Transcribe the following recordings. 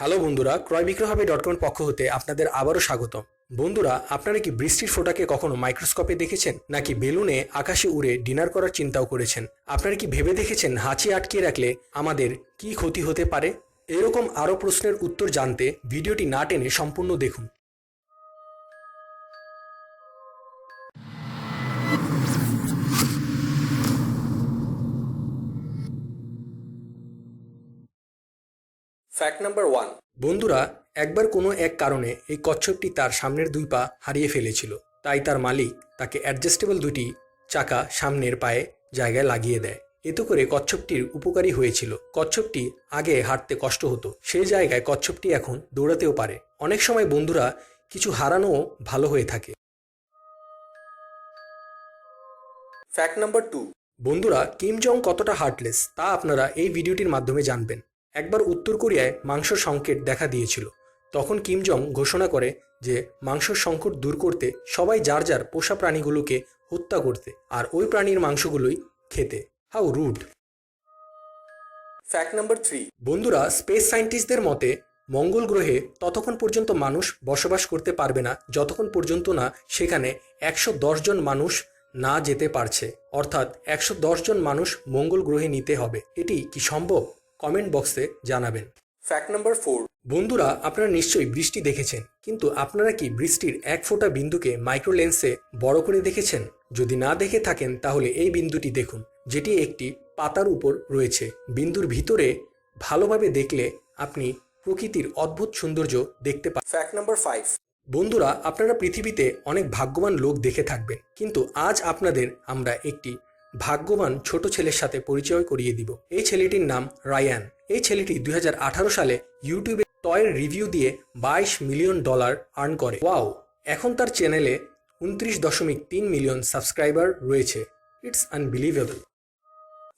Hello বন্ধুরা ক্রয় বিক্রয় হবে ডট কমের পক্ষ হতে আপনাদের আবারও স্বাগত বন্ধুরা, আপনারা কি বৃষ্টির ফোটাকে কখনো মাইক্রোস্কোপে দেখেছেন, নাকি বেলুনে আকাশে উড়ে ডিনার করার চিন্তাও করেছেন? আপনারা কি ভেবে দেখেছেন হাঁচি আটকে রাখলে আমাদের কি ক্ষতি হতে পারে? এরকম আরও প্রশ্নের উত্তর জানতে ভিডিওটি না টেনে সম্পূর্ণ দেখুন। ফ্যাক্ট নাম্বার ওয়ান বন্ধুরা একবার কোনো এক কারণে এই কচ্ছপটি তার সামনের দুই পা হারিয়ে ফেলেছিল। তাই তার মালিক তাকে অ্যাডজাস্টেবল দুটি চাকা সামনের পায়ে জায়গায় লাগিয়ে দেয়। এতে করে কচ্ছপটির উপকারী হয়েছিল। কচ্ছপটি আগে হাঁটতে কষ্ট হতো। সেই জায়গায় কচ্ছপটি এখন দৌড়াতেও পারে। অনেক সময় বন্ধুরা কিছু হারানোও ভালো হয়ে থাকে। ফ্যাক্ট নাম্বার টু বন্ধুরা কিম জং কতটা হার্টলেস তা আপনারা এই ভিডিওটির মাধ্যমে জানবেন। একবার উত্তর কোরিয়ায় মাংস সংকট দেখা দিয়েছিল। তখন কিম জং ঘোষণা করে যে মাংস সংকট দূর করতে সবাই যার যার পোষা প্রাণীগুলোকে হত্যা করতে আর ওই প্রাণীর মাংসগুলোই খেতে। How rude! Fact number three. বন্ধুরা স্পেস সায়েন্টিস্টদের মতে মঙ্গল গ্রহে ততক্ষণ পর্যন্ত মানুষ বসবাস করতে পারবে না যতক্ষণ পর্যন্ত না সেখানে একশো জন মানুষ না যেতে পারছে। অর্থাৎ একশো দশ জন মানুষ মঙ্গল গ্রহে নিতে হবে। এটি কি সম্ভব? কমেন্ট বক্সে জানাবেন। ফ্যাক্ট নাম্বার ফোর বন্ধুরা আপনারা নিশ্চয়ই বৃষ্টি দেখেছেন কিন্তু আপনারা কি বৃষ্টির এক ফোঁটা বিন্দুকে মাইক্রো লেন্সে বড় করে দেখেছেন? যদি না দেখে থাকেন তাহলে এই বিন্দুটি দেখুন যেটি একটি পাতার উপর রয়েছে। বিন্দুর ভিতরে ভালোভাবে দেখলে আপনি প্রকৃতির অদ্ভুত সৌন্দর্য দেখতে পান ফ্যাক্ট নাম্বার ফাইভ বন্ধুরা আপনারা পৃথিবীতে অনেক ভাগ্যবান লোক দেখে থাকবেন কিন্তু আজ আপনাদের আমরা একটি ভাগ্যবান ছোট ছেলের সাথে পরিচয় করিয়ে দিব। এই ছেলেটির নাম রায়ান। এই ছেলেটি দু হাজার আঠারো সালে ইউটিউবে টয়ের রিভিউ দিয়ে বাইশ মিলিয়ন ডলার আর্ন করে। ওয়াও, এখন তার চ্যানেলে উনত্রিশ দশমিক তিন মিলিয়ন সাবস্ক্রাইবার রয়েছে। It's unbelievable.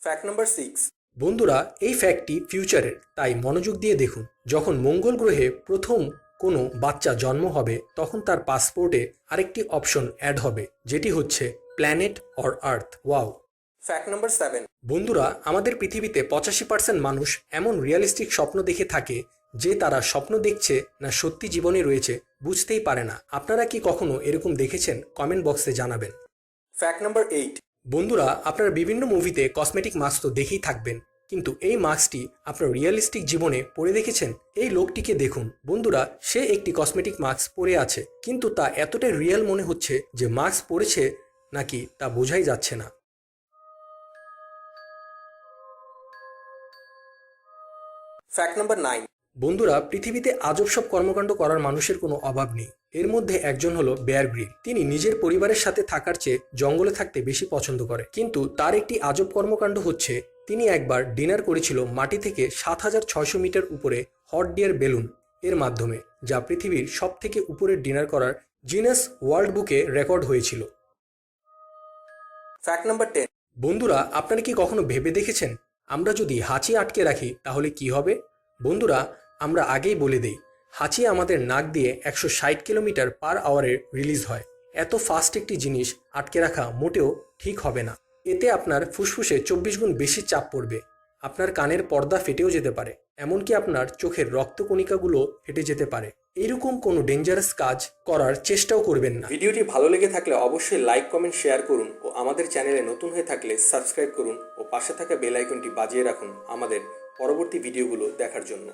Fact number six. বন্ধুরা, এই ফ্যাক্টটি ফিউচারের, তাই মনোযোগ দিয়ে দেখুন। যখন মঙ্গল গ্রহে প্রথম কোনো বাচ্চা জন্ম হবে, তখন তার পাসপোর্টে আরেকটি অপশন অ্যাড হবে, যেটি হচ্ছে planet or earth wow fact number seven বন্ধুরা আমাদের পৃথিবীতে পঁচাশি পার্সেন্ট মানুষ এমন রিয়েলিস্টিক স্বপ্ন দেখে থাকে যে তারা স্বপ্ন দেখছে না সত্যি জীবনে রয়েছে বুঝতেই পারে না। আপনারা কি কখনো এরকম দেখেছেন? কমেন্ট বক্সে জানাবেন। ফ্যাক্ট নাম্বার এইট বন্ধুরা আপনারা বিভিন্ন মুভিতে কসমেটিক মাস্ক তো দেখেই থাকবেন কিন্তু এই মাস্কটি আপনার রিয়েলিস্টিক জীবনে পরে দেখেছেন? এই লোকটিকে দেখুন। বন্ধুরা সে একটি কসমেটিক মাস্ক পরে আছে কিন্তু তা এতটাই রিয়েল মনে হচ্ছে যে মাস্ক পরেছে নাকি তা বোঝাই যাচ্ছে না। ফ্যাক্ট নাম্বার নাইন বন্ধুরা পৃথিবীতে আজব সব কর্মকাণ্ড করার মানুষের কোনো অভাব নেই। এর মধ্যে একজন হলো বেয়ার গ্রিল তিনি নিজের পরিবারের সাথে থাকার চেয়ে জঙ্গলে থাকতে বেশি পছন্দ করে। কিন্তু তার একটি আজব কর্মকাণ্ড হচ্ছে তিনি একবার ডিনার করেছিল মাটি থেকে সাত হাজার ছয়শো মিটার উপরে হট ডিয়ার বেলুন এর মাধ্যমে যা পৃথিবীর সব থেকে উপরের ডিনার করার জিনাস ওয়ার্ল্ড বুকে রেকর্ড হয়েছিল। ফ্যাক্ট নাম্বার টেন বন্ধুরা, আপনারা কি কখনো ভেবে দেখেছেন? আমরা যদি হাঁচি আটকে রাখি, তাহলে কি হবে? বন্ধুরা, আমরা আগেই বলে দিই, হাঁচি আমাদের নাক দিয়ে একশো ষাট কিলোমিটার পার আওয়ারে রিলিজ হয়। এত ফাস্ট একটি জিনিস আটকে রাখা মোটেও ঠিক হবে না। এতে আপনার ফুসফুসে চব্বিশ গুণ বেশি চাপ পড়বে। আপনার কানের পর্দা ফেটেও যেতে পারে, এমনকি আপনার চোখের রক্তকণিকাগুলো ফেটে যেতে পারে। এইরকম কোনো ডেঞ্জারাস কাজ করার চেষ্টাও করবেন না। ভিডিওটি ভালো লেগে থাকলে অবশ্যই লাইক, কমেন্ট, শেয়ার করুন ও আমাদের চ্যানেলে নতুন হয়ে থাকলে সাবস্ক্রাইব করুন ও পাশে থাকা বেল আইকনটি বাজিয়ে রাখুন আমাদের পরবর্তী ভিডিওগুলো দেখার জন্য।